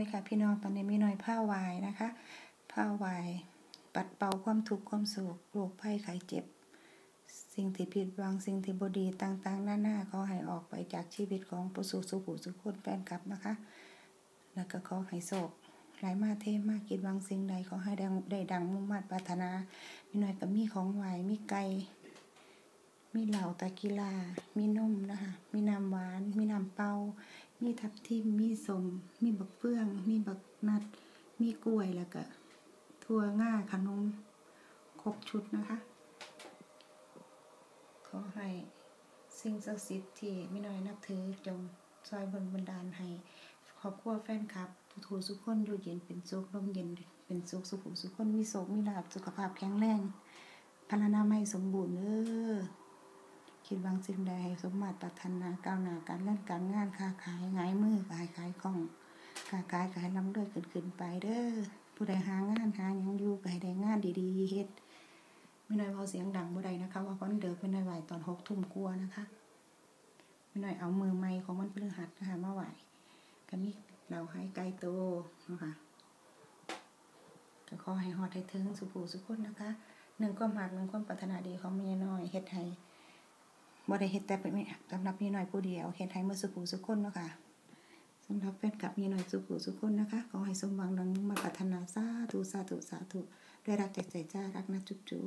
ดีค่ะพี่น้องตอนนี้มีหน่อยผ้าวายนะคะ ผ้าวายปัดเป่าความทุกข์ความโศกโรคภัยไข้เจ็บ สิ่งที่ผิดหวังสิ่งที่บดีต่างๆหน้าๆขอให้ออกไปจากชีวิตของผู้สูสุขุสุขคนแฟนคลับนะคะ แล้วก็ขอให้โศกหลายมาเทมากคิดหวังสิ่งใดขอให้ได้ได้ดังมุ่งมั่นปรารถนา มีหน่อยก็มีของไหวมีไก่มีเหล่าตะกีลามีนมนะคะ มีน้ำหวาน มีน้ำเปา มีทับทิม มีสม มีบักเฟือง มีบักนัด มีกล้วย แล้วก็ถั่วง่าขนมครบชุดนะคะ ขอให้สิ่งศักดิ์สิทธิ์ที่ไมิน้อยนับถือจงซอยบนบันดาลให้ครอบครัวแฟนคลับทุกทุกสุขคนอยู่เย็นเป็นสุขลมเย็นเป็นสุขสุขสุขคนมีโศกมีลาบสุขภาพแข็งแรงพลานาไม่สมบูรณ์เออคิดวังสิ่งใดให้สมมาตรปรารถนาก้าวหน้าการเล่นการงานค้าขายงายมือขายขายของค้าขายขายลำด้วยขึ้นขึ้นไปเด้อ ผู้ใดหางานหาหยังอยู่ก็ให้ได้งานดีๆเฮ็ดไม่น้อยพอเสียงดังบ่ได้นะคะว่าวันเดิมไม่น้อยไหวตอนหกทุ่มกลัวนะคะไม่น้อยเอามือไม้ของมันเพฤหัสนะคะมาไหวก็มีเราให้ไกลโตนะคะก็ขอให้ฮอดให้ถึงสุภูสุขคนนะคะหนึ่งความหักหนึ่งความปรารถนาดีของเมียน้อยเฮ็ดให้บ่ได้เฮ็ดแต่เป็นสำหรับมีหน่อยผู้เดียวเฮ็ดให้เมื่อสุขุสุขคนเนาะค่ะ สำหรับแฟนคลับมีหน่อยสุขุสุขคนนะคะ ขอให้สมหวังดังมาปรารถนาสาธุสาธุสาธุด้วยรักจากใจจ้ารักนะจุ๊บจุ๊